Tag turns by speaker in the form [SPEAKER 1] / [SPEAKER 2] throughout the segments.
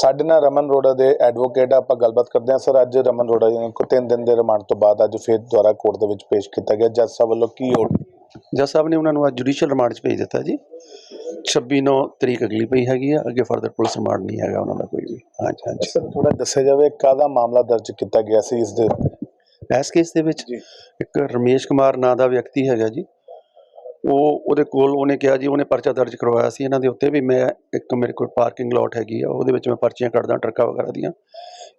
[SPEAKER 1] ਸਾਡੇ ਨਾਲ ਰਮਨ ਰੋੜਾ ਦੇ ਐਡਵੋਕੇਟ ਆਪਾਂ ਗੱਲਬਾਤ ਕਰਦੇ ਹਾਂ। ਸਰ ਅੱਜ ਰਮਨ ਰੋੜਾ ਜੀ ਨੂੰ ਤਿੰਨ ਦਿਨ ਦੇ ਰਿਮਾਂਡ ਤੋਂ ਬਾਅਦ ਅੱਜ ਫਿਰ ਦੁਆਰਾ ਕੋਰਟ ਦੇ ਵਿੱਚ ਪੇਸ਼ ਕੀਤਾ ਗਿਆ। ਜੱਜ ਸਾਹਿਬ ਵੱਲੋਂ ਕੀ order
[SPEAKER 2] ਜੱਜ ਸਾਹਿਬ ਨੇ ਉਹਨਾਂ ਨੂੰ ਅੱਜ ਜੁਡੀਸ਼ੀਅਲ ਰਿਮਾਂਡ 'ਚ ਭੇਜ ਦਿੱਤਾ ਜੀ। 26 ਨੂੰ ਤਰੀਕ ਅਗਲੀ ਪਈ ਹੈਗੀ ਆ। ਅੱਗੇ ਫਰਦਰ ਪੁਲਿਸ ਰਿਮਾਂਡ ਨਹੀਂ ਹੈਗਾ ਉਹਨਾਂ ਦਾ ਕੋਈ ਵੀ। ਹਾਂਜੀ ਹਾਂਜੀ।
[SPEAKER 1] ਸਰ ਥੋੜਾ ਦੱਸਿਆ ਜਾਵੇ ਕਾਹਦਾ ਮਾਮਲਾ ਦਰਜ ਕੀਤਾ ਗਿਆ ਸੀ ਇਸ ਦੇ
[SPEAKER 2] ਇਸ ਕੇਸ ਦੇ ਵਿੱਚ। ਇੱਕ ਰਮੇਸ਼ ਕੁਮਾਰ ਨਾਂ ਦਾ ਵਿਅਕਤੀ ਹੈਗਾ ਜੀ। ਉਹ ਉਹਦੇ ਕੋਲ ਉਹਨੇ ਕਿਹਾ ਜੀ, ਉਹਨੇ ਪਰਚਾ ਦਰਜ ਕਰਵਾਇਆ ਸੀ ਇਹਨਾਂ ਦੇ ਉੱਤੇ ਵੀ ਮੈਂ ਇੱਕ ਮੇਰੇ ਕੋਲ ਪਾਰਕਿੰਗ ਲਾਟ ਹੈਗੀ ਆ, ਉਹਦੇ ਵਿੱਚ ਮੈਂ ਪਰਚੀਆਂ ਕੱਢਦਾ, ਟਰੱਕਾਂ ਵਗੈਰਾ ਦੀਆਂ।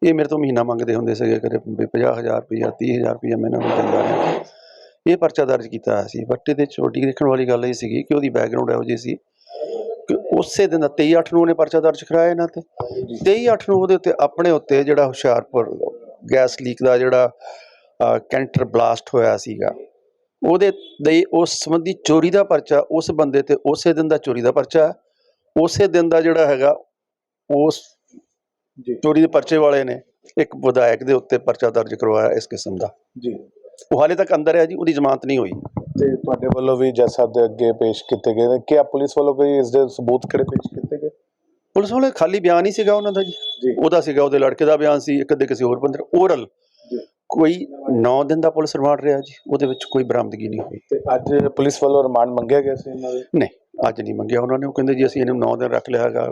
[SPEAKER 2] ਇਹ ਮੇਰੇ ਤੋਂ ਮਹੀਨਾ ਮੰਗਦੇ ਹੁੰਦੇ ਸੀਗੇ ਕਦੇ ਵੀ 50000 ਰੁਪਈਆ 30000 ਰੁਪਈਆ ਮੈਂ ਇਹਨਾਂ ਨੂੰ ਦਿੰਦਾ ਰਿਹਾ। ਇਹ ਪਰਚਾ ਦਰਜ ਕੀਤਾ ਹੋਇਆ ਸੀ। ਬਟ ਇਹਦੇ ਛੋਟੀ ਦੇਖਣ ਵਾਲੀ ਗੱਲ ਇਹ ਸੀਗੀ ਕਿ ਉਹਦੀ ਬੈਕਗ੍ਰਾਉਂਡ ਇਹੋ ਜਿਹੀ ਸੀ ਕਿ ਉਸੇ ਦਿਨ ਦਾ 23 8 ਨੂੰ ਉਹਨੇ ਪਰਚਾ ਦਰਜ ਕਰਾਇਆ ਇਹਨਾਂ ਤੇ। 23 8 ਨੂੰ ਉਹਦੇ ਉੱਤੇ ਆਪਣੇ ਉੱਤੇ ਜਿਹੜਾ ਹੁਸ਼ਿਆਰਪੁਰ ਗੈਸ ਲੀਕ ਦਾ ਜਿਹੜਾ ਕੈਂਟਰ ਬਲਾਸਟ ਹੋਇਆ ਸੀਗਾ ਉਹਦੇ ਦੇ ਉਸ ਸੰਬੰਧੀ ਚੋਰੀ ਦਾ ਪਰਚਾ ਉਸ ਬੰਦੇ ਤੇ ਉਸੇ ਦਿਨ ਦਾ ਚੋਰੀ ਦਾ ਪਰਚਾ। ਉਸੇ ਦਿਨ ਦਾ ਜਿਹੜਾ ਹੈਗਾ ਉਸ
[SPEAKER 1] ਜੀ।
[SPEAKER 2] ਚੋਰੀ ਦੇ ਪਰਚੇ ਵਾਲੇ ਨੇ ਇੱਕ ਵਿਧਾਇਕ ਦੇ ਉੱਤੇ ਪਰਚਾ ਦਰਜ ਕਰਵਾਇਆ ਇਸ ਕਿਸਮ ਦਾ।
[SPEAKER 1] ਜੀ।
[SPEAKER 2] ਉਹ ਹਾਲੇ ਤੱਕ ਅੰਦਰ ਹੈ ਜੀ ਉਹਦੀ ਜ਼ਮਾਨਤ ਨਹੀਂ ਹੋਈ।
[SPEAKER 1] ਤੇ ਤੁਹਾਡੇ ਵੱਲੋਂ ਵੀ ਜੱਜ ਸਾਹਿਬ ਦੇ ਅੱਗੇ ਪੇਸ਼ ਕੀਤੇ ਗਏ ਨੇ। ਕਿ ਪੁਲਿਸ ਵੱਲੋਂ ਕੋਈ ਇਸ ਦੇ ਸਬੂਤ ਕਿਹੜੇ ਪੇਸ਼ ਕੀਤੇ ਗਏ?
[SPEAKER 2] ਪੁਲਿਸ ਵਾਲੇ ਖਾਲੀ ਬਿਆਨ ਹੀ ਸੀਗਾ ਉਹਨਾਂ ਦਾ ਜੀ। ਉਹਦਾ ਸੀਗਾ ਉਹਦੇ ਲੜਕੇ ਦਾ ਬਿਆਨ ਸੀ ਇੱਕ ਅੱਧੇ ਕਿਸੇ ਹੋਰ ਬੰਦੇ ਓਰਲ। ਕੋਈ 9 ਦਿਨ ਦਾ ਪੁਲਿਸ ਰਿਮਾਂਡ ਰਿਹਾ ਜੀ ਉਹਦੇ ਵਿੱਚ ਕੋਈ ਬਰਾਮਦਗੀ ਨਹੀਂ ਹੋਈ।
[SPEAKER 1] ਤੇ ਅੱਜ ਪੁਲਿਸ ਵੱਲੋਂ ਰਿਮਾਂਡ ਮੰਗਿਆ ਗਿਆ ਸੀ ਇਹਨਾਂ ਦੇ?
[SPEAKER 2] ਨਹੀਂ ਅੱਜ ਨਹੀਂ ਮੰਗਿਆ। ਉਹਨਾਂ ਨੇ ਉਹ ਕਹਿੰਦੇ ਜੀ ਅਸੀਂ ਇਹਨੂੰ 9 ਦਿਨ ਰੱਖ ਲਿਆ ਹੈਗਾ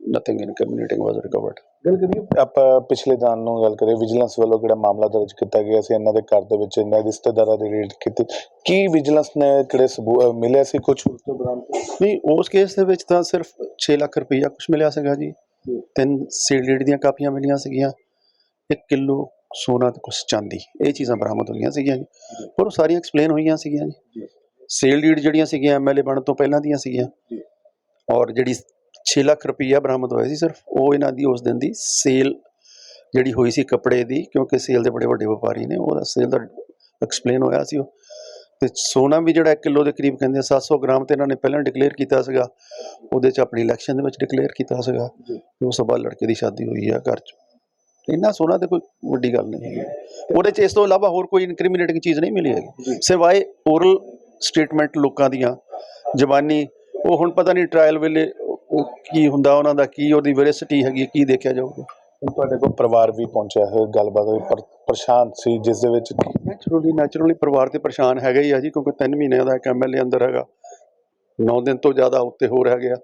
[SPEAKER 2] ਨਥਿੰਗ ਇਨਕ੍ਰਿਮੀਨੇਟਿੰਗ ਵਾਸ ਰਿਕਵਰਡ
[SPEAKER 1] ਗੱਲ ਕਰੀਏ ਆਪਾਂ ਪਿਛਲੇ ਦਿਨ ਨੂੰ ਗੱਲ ਕਰੀਏ ਵਿਜੀਲੈਂਸ ਵੱਲੋਂ ਕਿਹੜਾ ਮਾਮਲਾ ਦਰਜ ਕੀਤਾ ਗਿਆ ਸੀ? ਇਹਨਾਂ ਦੇ ਘਰ ਦੇ ਵਿੱਚ ਇਹਨਾਂ ਦੇ ਰਿਸ਼ਤੇਦਾਰਾਂ ਦੀ ਰੇਡ ਕੀਤੀ। ਕੀ ਵਿਜੀਲੈਂਸ ਨੇ ਕਿਹੜੇ ਸਬੂਤ ਮਿਲਿਆ ਸੀ ਕੁਝ ਉਸ ਤੋਂ ਬਰਾਮਦ
[SPEAKER 2] ਨਹੀਂ ਉਸ ਕੇਸ ਦੇ ਵਿੱਚ ਤਾਂ ਸਿਰਫ 6 ਲੱਖ ਰੁਪਈਆ ਕੁਝ ਮਿਲਿਆ ਸੀਗਾ ਜੀ। ਤਿੰਨ ਸੀਲਡ ਦੀਆਂ ਕਾਪੀਆਂ ਮਿਲੀਆਂ ਸੀਗੀਆਂ। 1 ਕਿਲੋ ਸੋਨਾ ਤੇ ਕੁਝ ਚਾਂਦੀ। ਇਹ ਚੀਜ਼ਾਂ ਬਰਾਮਦ ਹੋਈਆਂ ਸੀਗੀਆਂ ਜੀ। ਪਰ ਉਹ ਸਾਰੀਆਂ ਐਕਸਪਲੇਨ ਹੋਈਆਂ ਸੀਗੀਆਂ ਜੀ। ਸੇਲ ਡੀਡ ਜਿਹੜੀਆਂ ਸੀਗੀਆਂ ਐਮਐਲਏ ਬਣਨ ਤੋਂ ਪਹਿਲਾਂ ਦੀਆਂ ਸੀਗੀਆਂ।
[SPEAKER 1] ਜੀ।
[SPEAKER 2] ਔਰ ਜਿਹੜੀ 6 ਲੱਖ ਰੁਪਈਆ ਬਰਾਮਦ ਹੋਇਆ ਸੀ ਸਿਰਫ ਉਹ ਇਹਨਾਂ ਦੀ ਉਸ ਦਿਨ ਦੀ ਸੇਲ ਜਿਹੜੀ ਹੋਈ ਸੀ ਕੱਪੜੇ ਦੀ ਕਿਉਂਕਿ ਸੇਲ ਦੇ ਬੜੇ ਵੱਡੇ ਵਪਾਰੀ ਨੇ ਉਹਦਾ ਸੇਲ ਦਾ ਐਕਸਪਲੇਨ ਹੋਇਆ ਸੀ ਉਹ। ਤੇ ਸੋਨਾ ਵੀ ਜਿਹੜਾ 1 ਕਿਲੋ ਦੇ ਕਰੀਬ ਕਹਿੰਦੇ ਆ 700 ਗ੍ਰਾਮ ਤੇ ਇਹਨਾਂ ਨੇ ਪਹਿਲਾਂ ਡਿਕਲੇਅਰ ਕੀਤਾ ਸੀਗਾ। ਉਹਦੇ ਚ ਆਪਣੀ ਇਲੈਕਸ਼ਨ ਦੇ ਵਿੱਚ ਡਿਕਲੇਅਰ ਕੀਤਾ ਸੀਗਾ। ਉਸ ਤੋਂ ਬਾਅਦ ਲੜਕੇ ਦੀ ਸ਼ਾਦੀ ਹੋਈ ਆ ਘਰ 'ਚ। ਇੰਨਾ ਸੋਨਾ ਤੇ ਕੋਈ ਵੱਡੀ ਗੱਲ ਨਹੀਂ ਹੈ ਉਹਦੇ 'ਚ ਇਸ ਤੋਂ ਇਲਾਵਾ ਹੋਰ ਕੋਈ ਇਨਕ੍ਰਿਮੀਨੇਟਿੰਗ ਚੀਜ਼ ਨਹੀਂ ਮਿਲੀ ਹੈਗੀ। ਸਿਵਾਏ ਓਰਲ ਸਟੇਟਮੈਂਟ ਲੋਕਾਂ ਦੀਆਂ ਜ਼ਬਾਨੀ ਉਹ ਹੁਣ ਪਤਾ ਨਹੀਂ ਟ੍ਰਾਇਲ ਵੇਲੇ ਕੀ ਹੁੰਦਾ ਉਹਨਾਂ ਦਾ ਕੀ ਉਹਦੀ ਵੈਰਿਸਿਟੀ ਹੈਗੀ ਕੀ ਦੇਖਿਆ ਜਾਊਗਾ।
[SPEAKER 1] ਤੁਹਾਡੇ ਕੋਲ ਪਰਿਵਾਰ ਵੀ ਪਹੁੰਚਿਆ ਹੈ ਗੱਲਬਾਤ ਹੋਈ ਪਰ ਪਰੇਸ਼ਾਨ ਸੀ ਜਿਸ ਦੇ ਵਿੱਚ
[SPEAKER 2] ਨੈਚੁਰਲੀ ਨੈਚੁਰਲੀ ਪਰਿਵਾਰ ਤੇ ਪਰੇਸ਼ਾਨ ਹੈਗਾ ਹੀ ਆ ਜੀ ਕਿਉਂਕਿ 3 ਮਹੀਨਿਆਂ ਦਾ ਇੱਕ ਐਮਐਲਏ ਅੰਦਰ ਹੈਗਾ। 9 ਦਿਨ ਤੋਂ ਜ਼ਿਆਦਾ ਉੱਤੇ ਹੋ ਰਹਿ ਗਿਆ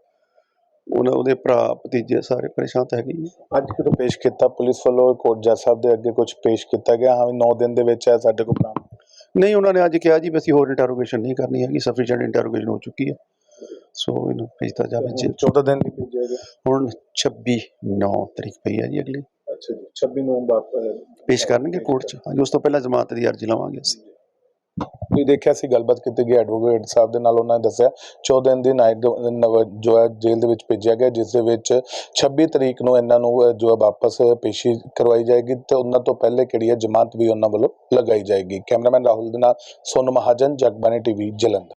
[SPEAKER 2] ਉਹਨਾਂ ਉਹਦੇ ਭਰਾ ਭਤੀਜੇ ਸਾਰੇ ਪਰੇਸ਼ਾਨ ਤਾਂ ਹੈਗੇ ਹੀ ਆ।
[SPEAKER 1] ਅੱਜ ਕਿਦੋਂ ਪੇਸ਼ ਕੀਤਾ ਪੁਲਿਸ ਵੱਲੋਂ? ਕੋਰਟ ਜੱਜ ਸਾਹਿਬ ਦੇ ਅੱਗੇ ਕੁਝ ਪੇਸ਼ ਕੀਤਾ ਗਿਆ? ਹਾਂ ਵੀ 9 ਦਿਨ ਦੇ ਵਿੱਚ ਹੈ ਸਾਡੇ ਕੋਲ ਬਰਾਮਦ।
[SPEAKER 2] ਨਹੀਂ ਉਹਨਾਂ ਨੇ ਅੱਜ ਕਿਹਾ ਜੀ ਵੀ ਅਸੀਂ ਹੋਰ ਇੰਟਰੋਗੇਸ਼ਨ ਨਹੀਂ ਕਰਨੀ ਹੈਗੀ ਸਫੀਸ਼ੀਐਂਟ ਇੰਟਰੋਗੇਸ਼ਨ ਹੋ ਚੁੱਕੀ ਹੈ। ਸੋ ਇਹਨੂੰ ਭੇਜਤਾ ਜਾਵੇ ਜੀ
[SPEAKER 1] 14 ਦਿਨ ਲਈ ਭੇਜਿਆ ਗਿਆ।
[SPEAKER 2] ਹੁਣ 26 9 ਤਰੀਕ ਪਈ ਹੈ ਜੀ ਅਗਲੀ।
[SPEAKER 1] ਅੱਛਾ ਜੀ 26 ਨੂੰ ਬਾਪ
[SPEAKER 2] ਪੇਸ਼ ਕਰਨਗੇ ਕੋਰਟ 'ਚ। ਹਾਂਜੀ ਉਸ ਤੋਂ ਪਹਿਲਾਂ ਜ਼ਮਾਨਤ ਦੀ ਅਰਜ਼ੀ ਲਵਾਂਗੇ ਅਸੀਂ।
[SPEAKER 1] ਤੁਸੀਂ ਦੇਖਿਆ ਸੀ, ਗੱਲਬਾਤ ਕੀਤੀ ਗਈ ਐਡਵੋਕੇਟ ਸਾਹਿਬ ਦੇ ਨਾਲ, ਉਹਨਾਂ ਨੇ ਦੱਸਿਆ 14 ਦਿਨ ਦੀ ਨਾਈਟ ਜੋ ਹੈ, ਜੇਲ੍ਹ ਦੇ ਵਿੱਚ ਭੇਜਿਆ ਗਿਆ, ਜਿਸ ਦੇ ਵਿੱਚ 26 ਤਰੀਕ ਨੂੰ ਇਹਨਾਂ ਨੂੰ ਜੋ ਹੈ, ਵਾਪਸ ਪੇਸ਼ੀ ਕਰਵਾਈ ਜਾਏਗੀ ਤੇ ਉਹਨਾਂ ਤੋਂ ਪਹਿਲੇ ਕਿਹੜੀ ਹੈ ਜ਼ਮਾਨਤ ਵੀ ਉਹਨਾਂ ਵੱਲੋਂ ਲਗਾਈ ਜਾਏਗੀ। ਕੈਮਰਾਮੈਨ ਰਾਹੁਲ ਦੇ ਨਾਲ ਸੋਨੂ ਮਹਾਜਨ ਜਗਬਾਨੀ ਟੀਵੀ, ਜਲੰਧਰ।